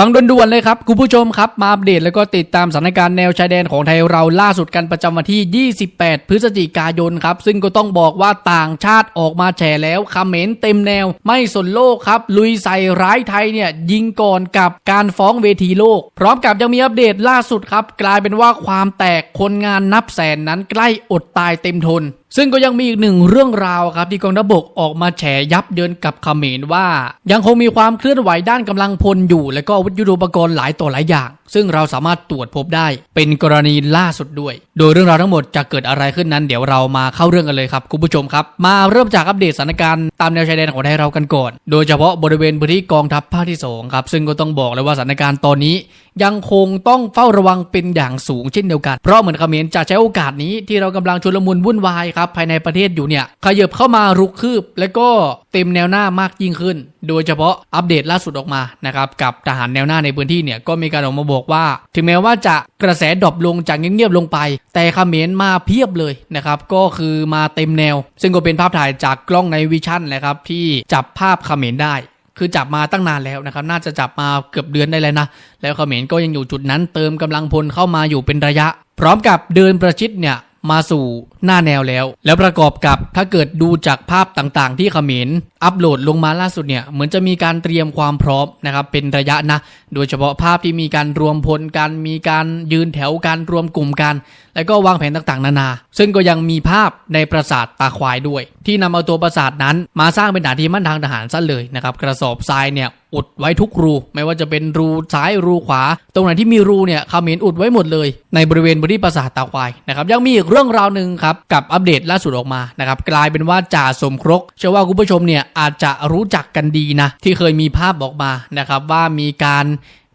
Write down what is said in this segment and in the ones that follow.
ฟังด่วนๆเลยครับ คุณผู้ชมครับ มาอัปเดตแล้วก็ติดตามสถานการณ์แนวชายแดนของไทยเราล่าสุดกันประจำวันที่ 28 พฤศจิกายนครับ ซึ่งก็ต้องบอกว่าต่างชาติออกมาแฉแล้วคอมเมนต์เต็มแนว ไม่สนโลกครับ ลุยใส่ร้ายไทยเนี่ย ยิงก่อนกับการฟ้องเวทีโลก พร้อมกับยังมีอัปเดตล่าสุดครับ กลายเป็นว่าความแตกคนงานนับแสนนั้นใกล้อดตายเต็มทนซึ่งก็ยังมีอีกหนึ่งเรื่องราวครับที่กองทัพบกออกมาแฉยับเยินกับขเขมรว่า ยังคงมีความเคลื่อนไหวด้านกำลังพลอยู่ และก็อาวุธยุทโธปกรณ์หลายต่อหลายอย่างซึ่งเราสามารถตรวจพบได้เป็นกรณีล่าสุดด้วย โดยเรื่องราวทั้งหมดจะเกิดอะไรขึ้นนั้น เดี๋ยวเรามาเข้าเรื่องกันเลยครับคุณผู้ชมครับ มาเริ่มจากอัปเดตสถานการณ์ตามแนวชายแดนของไทยเรากันก่อน โดยเฉพาะบริเวณพื้นที่กองทัพภาคที่สองครับซึ่งก็ต้องบอกเลยว่าสถานการณ์ตอนนี้ ยังคงต้องเฝ้าระวังเป็นอย่างสูงเช่นเดียวกัน เพราะเหมือนเขมรจะใช้โอกาสนี้ที่เรากำลังชุลมุนวุ่นวายครับภายในประเทศอยู่เนี่ยขยับเข้ามารุกคืบ และก็เต็มแนวหน้ามากยิ่งขึ้น โดยเฉพาะอัปเดตล่าสุดออกมานะครับกับทหารแนวหน้าในพื้นที่เนี่ยก็มีการออกมาบอกว่า ถึงแม้ว่าจะกระแสดรอปลงจากเงียบๆลงไป แต่เขมรมาเพียบเลยนะครับก็คือมาเต็มแนว ซึ่งก็เป็นภาพถ่ายจากกล้องในวิชั่นแหละครับที่จับภาพเขมรได้คือจับมาตั้งนานแล้วนะครับ น่าจะจับมาเกือบเดือนได้แล้วนะ แล้วเขมรก็ยังอยู่จุดนั้นเติมกำลังพลเข้ามาอยู่เป็นระยะ พร้อมกับเดินประชิดเนี่ย มาสู่หน้าแนวแล้ว แล้วประกอบกับถ้าเกิดดูจากภาพต่างๆ ที่เขมรอัปโหลดลงมาล่าสุดเนี่ยเหมือนจะมีการเตรียมความพร้อมนะครับเป็นระยะนะ โดยเฉพาะภาพที่มีการรวมพลกันมีการยืนแถวการรวมกลุ่มกัน แล้วก็วางแผนต่างๆ นานา ซึ่งก็ยังมีภาพในปราสาทตาควายด้วย ที่นำเอาตัวปราสาทนั้น มาสร้างเป็นฐานที่มั่นทางทหารซะเลยนะครับกระสอบทรายเนี่ยอุดไว้ทุกรู ไม่ว่าจะเป็นรูซ้ายรูขวา ตรงไหนที่มีรูเนี่ยเขมรอุดไว้หมดเลย ในบริเวณบริปราสาทตาควายนะครับยังมีอีกเรื่องราวหนึ่งครับกับอัปเดตล่าสุดออกมานะครับกลายเป็นว่าจ่าสมครกเชื่อว่าคุณผู้ชมเนี่ยอาจจะรู้จักกันดีนะที่เคยมีภาพออกมานะครับว่ามีการ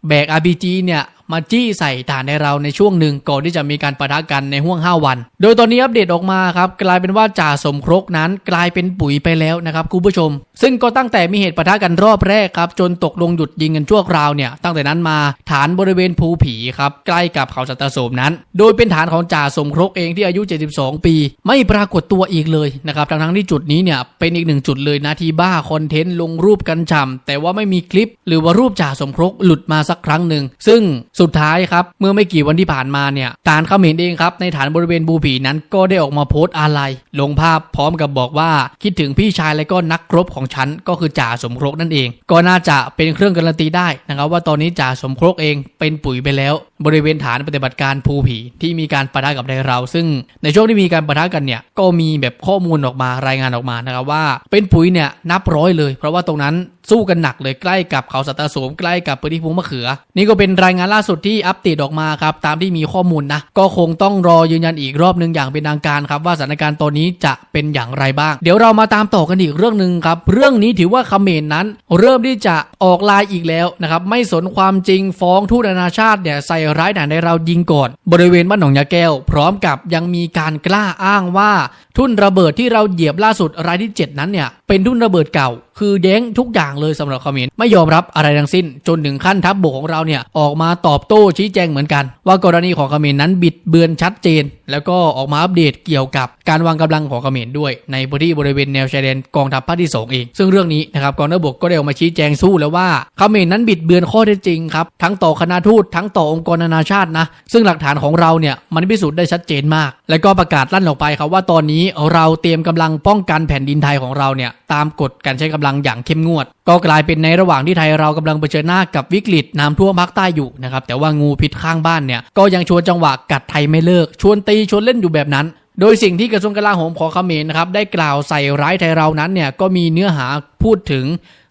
แบก RPG เนี่ย มาจี้ใส่ฐานในเราในช่วงหนึ่งก่อนที่จะมีการปะทะกันในห่วง 5 วัน โดยตอนนี้อัปเดตออกมาครับกลายเป็นว่าจ่าสมครกนั้นกลายเป็นปุ๋ยไปแล้วนะครับคุณผู้ชม ซึ่งก็ตั้งแต่มีเหตุปะทะกันรอบแรกครับจนตกลงหยุดยิงกันชั่วคราวเนี่ยตั้งแต่นั้นมาฐานบริเวณภูผีครับใกล้กับเขาสัตโสมนั้น โดยเป็นฐานของจ่าสมครกเองที่อายุ 72 ปี ไม่ปรากฏตัวอีกเลยนะครับทั้งทั้งที่จุดนี้เนี่ยเป็นอีกหนึ่งจุดเลยนะที่บ้าคอนเทนต์ลงรูปกันฉ่ำแต่ว่าไม่มีคลิป หรือว่ารูปจ่าสมครกหลุดมาสักครั้งหนึ่งซึ่งสุดท้ายครับ เมื่อไม่กี่วันที่ผ่านมาเนี่ยฐานเขมรเองครับในฐานบริเวณบูผีนั้นก็ได้ออกมาโพสต์อะไร ลงภาพพร้อมกับบอกว่าคิดถึงพี่ชายและก็นักรบของฉันก็คือจ่าสมครกนั่นเอง ก็น่าจะเป็นเครื่องการันตีได้นะครับว่าตอนนี้จ่าสมครกเองเป็นปุ๋ยไปแล้ว บริเวณฐานปฏิบัติการภูผีที่มีการปะทะกับในเรา ซึ่งในช่วงที่มีการปะทะกันเนี่ยก็มีแบบข้อมูลออกมารายงานออกมานะครับว่า เป็นปุ๋ยเนี่ยนับร้อยเลย เพราะว่าตรงนั้นสู้กันหนักเลยใกล้กับเขาสัตโสมใกล้กับพื้นที่ภูมะเขือ นี่ก็เป็นรายงานล่าสุดที่อัปเดตออกมาครับตามที่มีข้อมูลนะก็คงต้องรอยืนยันอีกรอบหนึ่งอย่างเป็นทางการครับว่าสถานการณ์ตอนนี้จะเป็นอย่างไรบ้าง เดี๋ยวเรามาตามต่อกันอีกเรื่องหนึ่งครับเรื่องนี้ถือว่าเขมรนั้น เริ่มที่จะออกลายอีกแล้วนะครับไม่สนความจริงฟ้องทูตนานาชาติเนี่ยใส่ร้ายด่านในเรายิงก่อนบริเวณบ้านหนองยาแก้ว พร้อมกับยังมีการกล้าอ้างว่า ทุ่นระเบิดที่เราเหยียบล่าสุดรายที่ 7 นั้นเนี่ยเป็นทุ่นระเบิดเก่า คือแย้งทุกอย่างเลยสำหรับเขมรไม่ยอมรับอะไรทั้งสิ้น จนถึงขั้นทัพบบกของเราเนี่ยออกมาตอบโต้ชี้แจงเหมือนกัน ว่ากรณีของเขมรนั้นบิดเบือนชัดเจน แล้วก็ออกมาอัปเดตเกี่ยวกับการวางกำลังของเขมรด้วย ในพื้นที่บริเวณแนวชายแดนกองทัพภาคที่สองเองซึ่งเรื่องนี้นะครับกองทัพบกก็ได้ออกมาชี้แจงสู้แล้วว่าเขมรนั้นบิดเบือนข้อเท็จจริงครับทั้งต่อคณะทูตทั้งต่อองค์กรนานาชาตินะ ซึ่งหลักฐานของเราเนี่ยมันพิสูจน์ได้ชัดเจนมาก และก็ประกาศลั่นออกไปครับว่าตอนนี้เราเตรียมกำลังป้องกันแผ่นดินไทยของเราเนี่ยตามกฎการใช้กำลังอย่างเข้มงวด ก็กลายเป็นในระหว่างที่ไทยเรากำลังเผชิญหน้ากับวิกฤตน้ำท่วมภาคใต้อยู่นะครับแต่ว่างูพิษข้างบ้านเนี่ยก็ยังชวนจังหวะกัดไทยไม่เลิก ชวนตีชวนเล่นอยู่แบบนั้นโดยสิ่งที่กระทรวงกลาโหมของเขมรนะครับได้กล่าวใส่ร้ายไทยเรานั้นเนี่ยก็มีเนื้อหาพูดถึง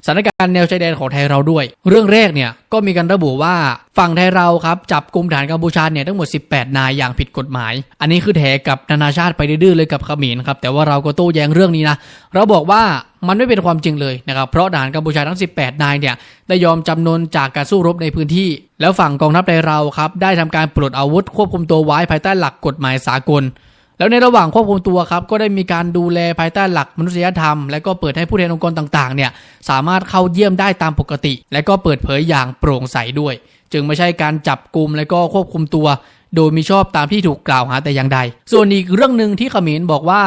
สถานการณ์แนวชายแดนของไทยเราด้วย เรื่องแรกเนี่ยก็มีการระบุว่าฝั่งไทยเราครับจับกลุ่มฐานกัมพูชาเนี่ยทั้งหมด 18 นายอย่างผิดกฎหมาย อันนี้คือแถกับนานาชาติไปดื้อเลยกับเขมรครับแต่ว่าเราก็โต้แย้งเรื่องนี้นะเราบอกว่ามันไม่เป็นความจริงเลยนะครับเพราะทหารกัมพูชาทั้ง 18 นายเนี่ยได้ยอมจำนนจากการสู้รบในพื้นที่ แล้วฝั่งกองทัพไทยเราครับได้ทำการปลดอาวุธควบคุมตัวไว้ภายใต้หลักกฎหมายสากล แล้วในระหว่างควบคุมตัวครับก็ได้มีการดูแลภายใต้หลักมนุษยธรรม และก็เปิดให้ผู้แทนองค์กรต่างๆเนี่ยสามารถเข้าเยี่ยมได้ตามปกติ และก็เปิดเผยอย่างโปร่งใสด้วย จึงไม่ใช่การจับกลุ่มและก็ควบคุมตัว โดยมีชอบตามที่ถูกกล่าวหาแต่อย่างใด ส่วนอีกเรื่องหนึ่งที่ขมรบอกว่า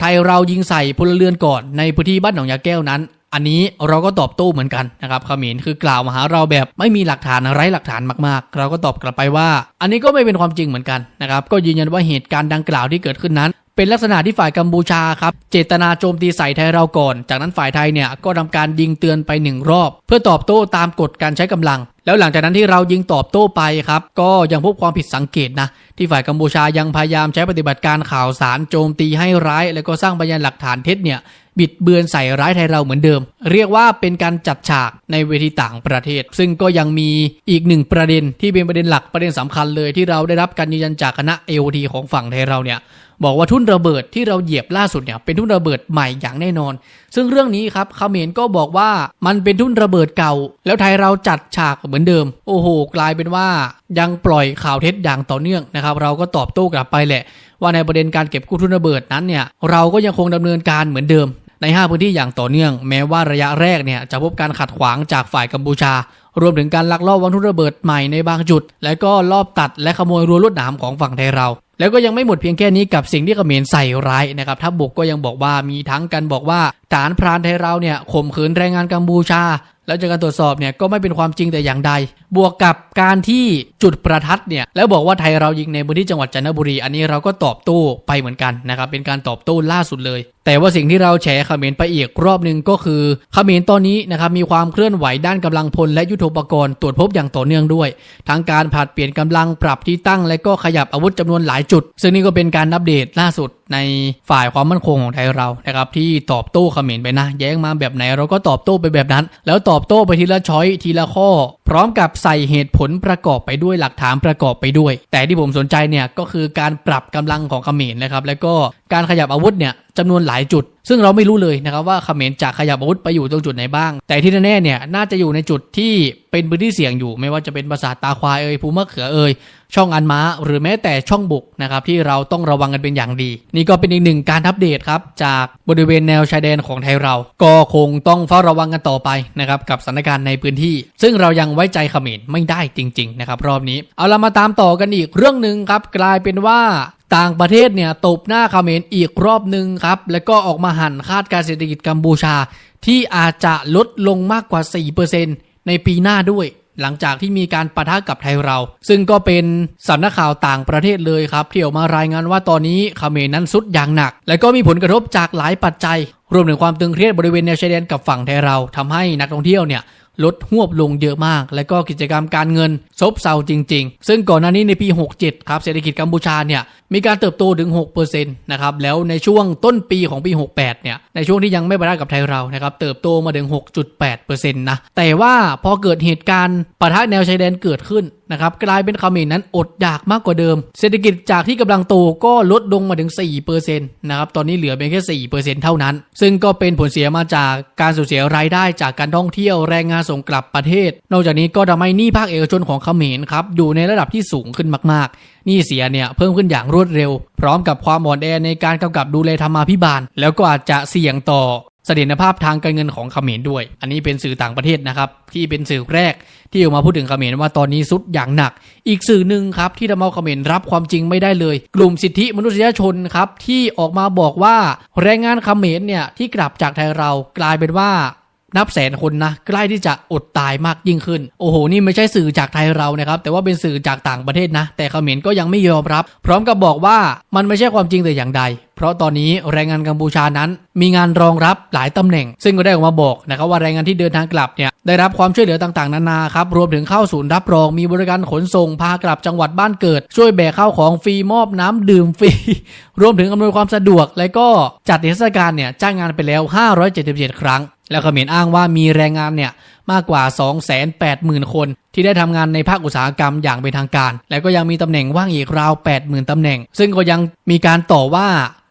ไทยเรายิงใส่พลเรือนก่อนในพื้นที่บ้านหนองยาแก้วนั้น อันนี้เราก็ตอบโต้เหมือนกันนะครับเขมรคือกล่าวมาหาเราแบบไม่มีหลักฐานไร้หลักฐานมากๆ เราก็ตอบกลับไปว่า อันนี้ก็ไม่เป็นความจริงเหมือนกันนะครับก็ยืนยันว่าเหตุการณ์ดังกล่าวที่เกิดขึ้นนั้น เป็นลักษณะที่ฝ่ายกัมพูชาครับเจตนาโจมตีใส่ไทยเราก่อน จากนั้นฝ่ายไทยเนี่ยก็ทำการยิงเตือนไปหนึ่งรอบ เพื่อตอบโต้ตามกฎการใช้กำลัง แล้วหลังจากนั้นที่เรายิงตอบโต้ไปครับก็ยังพบความผิดสังเกตนะที่ฝ่ายกัมพูชายังพยายามใช้ปฏิบัติการข่าวสารโจมตีให้ร้าย แล้วก็สร้างพยานหลักฐานเท็จเนี่ยบิดเบือนใส่ร้ายไทยเราเหมือนเดิม เรียกว่าเป็นการจัดฉากในเวทีต่างประเทศ ซึ่งก็ยังมีอีกหนึ่งประเด็นที่เป็นประเด็นหลักประเด็นสำคัญเลยที่เราได้รับการยืนยันจากคณะ AOT ของฝั่งไทยเราเนี่ย บอกว่าทุ่นระเบิดที่เราเหยียบล่าสุดเนี่ยเป็นทุ่นระเบิดใหม่อย่างแน่นอน ซึ่งเรื่องนี้ครับเขมรก็บอกว่ามันเป็นทุ่นระเบิดเก่า แล้วไทยเราจัดฉากเหมือนเดิม โอ้โห กลายเป็นว่ายังปล่อยข่าวเท็จอย่างต่อเนื่องนะครับ เราก็ตอบโต้กลับไปแหละ ว่าในประเด็นการเก็บกู้ทุนระเบิดนั้นเนี่ยเราก็ยังคงดำเนินการเหมือนเดิม ใน 5 พื้นที่อย่างต่อเนื่อง แม้ว่าระยะแรกเนี่ยจะพบการขัดขวางจากฝ่ายกัมพูชา รวมถึงการลักลอบวางทุนระเบิดใหม่ในบางจุด และก็ลอบตัดและขโมยรั้วลวดหนามของฝั่งไทยเรา แล้วก็ยังไม่หมดเพียงแค่นี้กับสิ่งที่เขมรใส่ร้ายนะครับทัพบกก็ยังบอกว่ามีทั้งกันบอกว่าฐานพรานไทยเราเนี่ยข่มขืนแรงงานกัมพูชา แล้วจากการตรวจสอบเนี่ยก็ไม่เป็นความจริงแต่อย่างใด บวกกับการที่จุดประทัดเนี่ยแล้วบอกว่าไทยเรายิงในพื้นที่จังหวัดจันทบุรี อันนี้เราก็ตอบโต้ไปเหมือนกันนะครับเป็นการตอบโต้ล่าสุดเลย แต่ว่าสิ่งที่เราแฉเขมรไปอีกรอบหนึ่งก็คือเขมรตอนนี้นะครับมีความเคลื่อนไหวด้านกำลังพลและยุทโธปกรณ์ตรวจพบอย่างต่อเนื่องด้วย ทั้งการผลัดเปลี่ยนกำลังปรับที่ตั้ง และก็ขยับอาวุธจำนวนหลายจุด ซึ่งนี่ก็เป็นการอัปเดตล่าสุดในฝ่ายความมั่นคงของไทยเรานะครับที่ตอบโต้เขมรไปนะ แย้งมาแบบไหนเราก็ตอบโต้ไปแบบนั้น แล้วตอบโต้ไปทีละช้อยทีละข้อ พร้อมกับใส่เหตุผลประกอบไปด้วยหลักฐานประกอบไปด้วย แต่ที่ผมสนใจเนี่ยก็คือการปรับกำลังของเขมรนะครับแล้วก็การขยับอาวุธเนี่ย จำนวนหลายจุด ซึ่งเราไม่รู้เลยนะครับว่าเขมรจะขยับอาวุธไปอยู่ตรงจุดไหนบ้าง แต่ที่แน่ๆเนี่ยน่าจะอยู่ในจุดที่เป็นพื้นที่เสี่ยงอยู่ ไม่ว่าจะเป็นปราสาทตาควายเอ่ยภูมะเขือเอ่ยช่องอันม้า หรือแม้แต่ช่องบุกนะครับที่เราต้องระวังกันเป็นอย่างดี นี่ก็เป็นอีกหนึ่งการอัปเดตครับจากบริเวณแนวชายแดนของไทยเรา ก็คงต้องเฝ้าระวังกันต่อไปนะครับกับสถานการณ์ในพื้นที่ ซึ่งเรายังไว้ใจเขมรไม่ได้จริง ๆ นะครับ รอบนี้ เอาละมาตามต่อกันอีกเรื่องหนึ่งครับกลายเป็นว่า ต่างประเทศเนี่ยตบหน้าเขมรอีกรอบหนึ่งครับ แล้วก็ออกมาหันคาดการเศรษฐกิจกัมพูชา ที่อาจจะลดลงมากกว่า 4%ในปีหน้าด้วย หลังจากที่มีการปะทะกับไทยเรา ซึ่งก็เป็นสำนักข่าวต่างประเทศเลยครับ ที่ออกมารายงานว่าตอนนี้เขมรนั้นสุดอย่างหนัก และก็มีผลกระทบจากหลายปัจจัย รวมถึงความตึงเครียดบริเวณแนวชายแดนกับฝั่งไทยเราทำให้นักท่องเที่ยวเนี่ย ลดหวบลงเยอะมาก และก็กิจกรรมการเงินซบเซาจริง ๆ ซึ่งก่อนหน้านี้ในปี 67 ครับเศรษฐกิจกัมพูชาเนี่ยมีการเติบโตถึง6%นะครับแล้วในช่วงต้นปีของปี 68 เนี่ยในช่วงที่ยังไม่บรรดกับไทยเรานะครับเติบโตมาถึง 6.8%นะแต่ว่าพอเกิดเหตุการณ์ปะทะแนวชายแดนเกิดขึ้น นะครับกลายเป็นเขมรนั้นอดอยากมากกว่าเดิม เศรษฐกิจจากที่กำลังโตก็ลดลงมาถึง4%นะครับตอนนี้เหลือเพียงแค่4%เท่านั้น ซึ่งก็เป็นผลเสียมาจากการสูญเสียรายได้จากการท่องเที่ยวแรงงานส่งกลับประเทศ นอกจากนี้ก็ทำให้หนี้ภาคเอกชนของเขมรครับอยู่ในระดับที่สูงขึ้นมากๆหนี้เสียเนี่ยเพิ่มขึ้นอย่างรวดเร็ว พร้อมกับความอ่อนแอในการกำกับดูแลธรรมาภิบาล แล้วก็อาจจะเสี่ยงต่อเสถียรภาพทางการเงินของเขมรด้วย อันนี้เป็นสื่อต่างประเทศนะครับ ที่เป็นสื่อแรกที่ออกมาพูดถึงเขมรว่าตอนนี้สุดอย่างหนัก อีกสื่อหนึ่งครับที่ทำเอาเขมรรับความจริงไม่ได้เลย กลุ่มสิทธิมนุษยชนครับที่ออกมาบอกว่าแรงงานเขมรเนี่ยที่กลับจากไทยเรากลายเป็นว่า นับแสนคนนะใกล้ที่จะอดตายมากยิ่งขึ้น โอ้โห นี่ไม่ใช่สื่อจากไทยเรานะครับแต่ว่าเป็นสื่อจากต่างประเทศนะ แต่เขมรก็ยังไม่ยอมรับ พร้อมกับบอกว่ามันไม่ใช่ความจริงแต่อย่างใด เพราะตอนนี้แรงงานกัมพูชานั้น มีงานรองรับหลายตำแหน่ง ซึ่งก็ได้ออกมาบอกนะครับว่าแรงงานที่เดินทางกลับเนี่ยได้รับความช่วยเหลือต่างๆ นานาครับรวมถึงเข้าศูนย์รับรองมีบริการขนส่งพากลับจังหวัดบ้านเกิด ช่วยแบกข้าวของฟรีมอบน้ำดื่มฟรีรวมถึงอำนวยความสะดวก และก็จัดนิทศการเนี่ยจ้างงานไปแล้ว 577 ครั้ง แล้วเขมรอ้างว่ามีแรงงานเนี่ยมากกว่า 280,000 คน ที่ได้ทำงานในภาคอุตสาหกรรมอย่างเป็นทางการ และก็ยังมีตำแหน่งว่างอีกราว 80,000ตำแหน่ง ซึ่งก็ยังมีการต่อว่า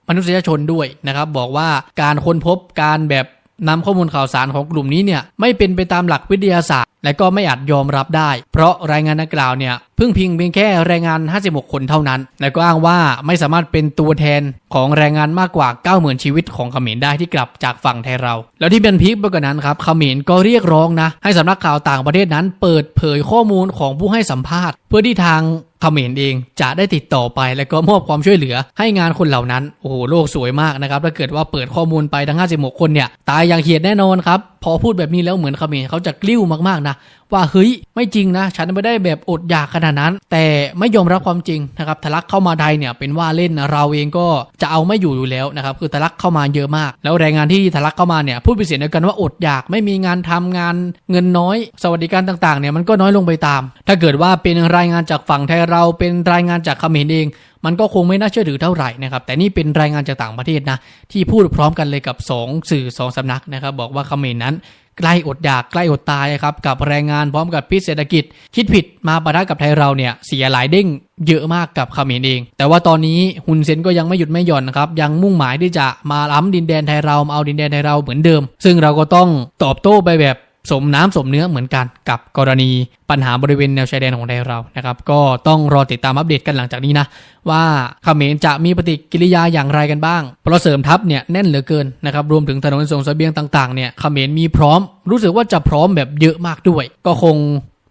มนุษยชนด้วยนะครับบอกว่าการค้นพบการแบบนำข้อมูลข่าวสารของกลุ่มนี้เนี่ยไม่เป็นไปตามหลักวิทยาศาสตร์ และก็ไม่อาจยอมรับได้ เพราะรายงานดังกล่าวเนี่ยเพิ่งพิงเพียงแค่แรงงาน 56 คนเท่านั้น และก็อ้างว่าไม่สามารถเป็นตัวแทนของแรงงานมากกว่า 90,000 ชีวิตของเขมรได้ที่กลับจากฝั่งไทยเรา แล้วที่เป็นพีคไปกว่านั้นครับเขมรก็เรียกร้องนะ ให้สำนักข่าวต่างประเทศนั้น เปิดเผยข้อมูลของผู้ให้สัมภาษณ์ เพื่อที่ทางเขมรเองจะได้ติดต่อไปแล้วก็มอบความช่วยเหลือให้งานคนเหล่านั้น โอ้โหโลกสวยมากนะครับถ้าเกิดว่าเปิดข้อมูลไปทั้ง 56 คนเนี่ย ตายอย่างเหียดแน่นอนครับ พอพูดแบบนี้แล้วเหมือนเขมรเขาจะกลิ้วมากๆนะว่าเฮ้ยไม่จริงนะ ฉันไม่ได้แบบอดอยากขนาดนั้น แต่ไม่ยอมรับความจริงนะครับทะลักเข้ามาไทยเนี่ยเป็นว่าเล่นเราเองก็จะเอาไม่อยู่อยู่แล้วนะครับคือทะลักเข้ามาเยอะมาก แล้วแรงงานที่ทะลักเข้ามาเนี่ยพูดเป็นเสียงเดียวกันว่าอดอยากไม่มีงานทำงานเงินน้อย สวัสดิการต่างๆเนี่ยมันก็น้อยลงไปตาม ถ้าเกิดว่าเป็นรายงานจากฝั่งไทยเราเป็นรายงานจากเขมรเองมันก็คงไม่น่าเชื่อถือเท่าไหร่นะครับ แต่นี่เป็นรายงานจากต่างประเทศนะ ที่พูดพร้อมกันเลยกับสองสื่อสองสำนักนะครับ บอกว่าเขมรนั้น ใกล้อดอยากใกล้อดตายครับกับแรงงานพร้อมกับพิษเศรษฐกิจ คิดผิดมาปะทะกับไทยเราเนี่ยเสียหลายเด้งเยอะมากกับเขมรเอง แต่ว่าตอนนี้ฮุนเซนก็ยังไม่หยุดไม่หย่อนนะครับ ยังมุ่งหมายที่จะมาล้ำดินแดนไทยเรามาเอาดินแดนไทยเราเหมือนเดิม ซึ่งเราก็ต้องตอบโต้ไปแบบ สมน้ำสมเนื้อเหมือนกันกับกรณีปัญหาบริเวณแนวชายแดนของไทยเรานะครับ ก็ต้องรอติดตามอัปเดตกันหลังจากนี้นะ ว่าเขมรจะมีปฏิกิริยาอย่างไรกันบ้างเพราะเสริมทัพเนี่ยแน่นเหลือเกินนะครับรวมถึงถนนส่งเสบียงต่างๆเนี่ยเขมรมีพร้อม รู้สึกว่าจะพร้อมแบบเยอะมากด้วย ก็คง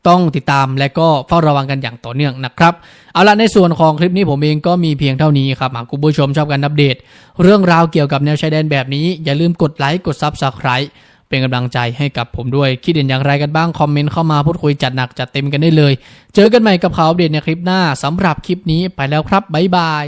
ต้องติดตามและก็เฝ้าระวังกันอย่างต่อเนื่องนะครับ เอาละในส่วนของคลิปนี้ผมเองก็มีเพียงเท่านี้ครับหากคุณผู้ชมชอบการอัปเดต เรื่องราวเกี่ยวกับแนวชายแดนแบบนี้อย่าลืมกดไลค์กดซับสไคร b e เป็นกำลังใจให้กับผมด้วย คิดเห็นอย่างไรกันบ้าง คอมเมนต์เข้ามาพูดคุยจัดหนักจัดเต็มกันได้เลย เจอกันใหม่กับข่าวอัปเดตในคลิปหน้าสำหรับคลิปนี้ไปแล้วครับบ๊ายบาย